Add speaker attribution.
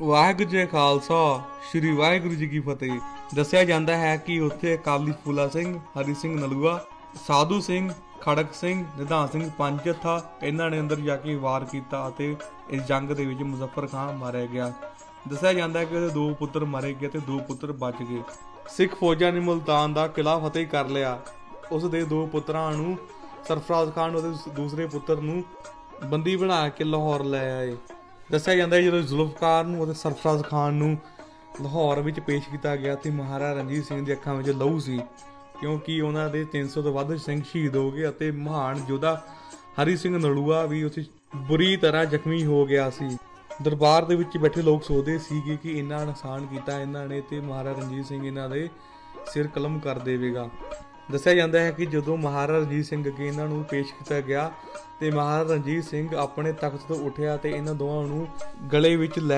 Speaker 1: ਵਾਹਿਗੁਰੂ ਜੀ ਖਾਲਸਾ, ਸ੍ਰੀ ਵਾਹਿਗੁਰੂ ਜੀ ਕੀ ਫਤਿਹ। ਦੱਸਿਆ ਜਾਂਦਾ ਹੈ ਕਿ ਉੱਥੇ ਅਕਾਲੀ ਫੂਲਾ ਸਿੰਘ, ਹਰੀ ਸਿੰਘ ਨਲੂਆ, ਸਾਧੂ ਸਿੰਘ, ਖੜਕ ਸਿੰਘ, ਨਿਧਾਨ ਸਿੰਘ ਪੰਜ ਜੱਥਾ ਇਹਨਾਂ ਨੇ ਅੰਦਰ ਜਾ ਕੇ ਵਾਰ ਕੀਤਾ ਅਤੇ ਇਸ ਜੰਗ ਦੇ ਵਿੱਚ ਮੁਜ਼ੱਫਰ ਖਾਨ ਮਾਰਿਆ ਗਿਆ। ਦੱਸਿਆ ਜਾਂਦਾ ਹੈ ਕਿ ਉਹਦੇ ਦੋ ਪੁੱਤਰ ਮਾਰੇ ਗਏ ਤੇ ਦੋ ਪੁੱਤਰ ਬਚ ਗਏ। ਸਿੱਖ ਫੌਜਾਂ ਨੇ ਮੁਲਤਾਨ ਦਾ ਕਿਲਾ ਫਤਿਹ ਕਰ ਲਿਆ। ਉਸ ਦੇ ਦੋ ਪੁੱਤਰਾਂ ਨੂੰ ਸਰਫਰਾਜ਼ ਖਾਨ ਉਹਦੇ ਦੂਸਰੇ ਪੁੱਤਰ ਨੂੰ ਬੰਦੀ ਬਣਾ ਕੇ ਲਾਹੌਰ ਲੈ ਆਏ। ਦੱਸਿਆ ਜਾਂਦਾ ਹੈ ਜਦੋਂ ਜ਼ੁਲਫਕਾਰ ਨੂੰ ਅਤੇ ਸਰਫਰਾਜ਼ ਖਾਨ ਨੂੰ ਲਾਹੌਰ ਵਿੱਚ ਪੇਸ਼ ਕੀਤਾ ਗਿਆ ਤੇ ਮਹਾਰਾਜਾ ਰਣਜੀਤ ਸਿੰਘ ਦੀ ਅੱਖਾਂ ਵਿੱਚ ਲਹੂ ਸੀ, ਕਿਉਂਕਿ ਉਹਨਾਂ ਦੇ 300 ਤੋਂ ਵੱਧ ਸਿੰਘ ਸ਼ਹੀਦ ਹੋ ਗਏ ਅਤੇ ਮਹਾਨ ਯੋਧਾ ਹਰੀ ਸਿੰਘ ਨਲੂਆ ਵੀ ਉੱਥੇ ਬੁਰੀ ਤਰ੍ਹਾਂ ਜ਼ਖਮੀ ਹੋ ਗਿਆ ਸੀ। ਦਰਬਾਰ ਦੇ ਵਿੱਚ ਬੈਠੇ ਲੋਕ ਸੋਚਦੇ ਸੀਗੇ ਕਿ ਇੰਨਾ ਨੁਕਸਾਨ ਕੀਤਾ ਇਹਨਾਂ ਨੇ ਤੇ ਮਹਾਰਾਜਾ ਰਣਜੀਤ ਸਿੰਘ ਇਹਨਾਂ ਦੇ ਸਿਰ ਕਲਮ ਕਰ ਦੇਵੇਗਾ। ਦੱਸਿਆ ਜਾਂਦਾ ਹੈ ਕਿ ਜਦੋਂ ਮਹਾਰਾਜਾ ਰਣਜੀਤ ਸਿੰਘ ਅੱਗੇ ਇਹਨਾਂ ਨੂੰ ਪੇਸ਼ ਕੀਤਾ ਗਿਆ ਤੇ ਮਹਾਰਾਜਾ ਰਣਜੀਤ ਸਿੰਘ ਆਪਣੇ ਤਖਤ ਤੋਂ ਉੱਠਿਆ ਤੇ ਇਹਨਾਂ ਦੋਵਾਂ ਨੂੰ ਗਲੇ ਵਿੱਚ ਲੈ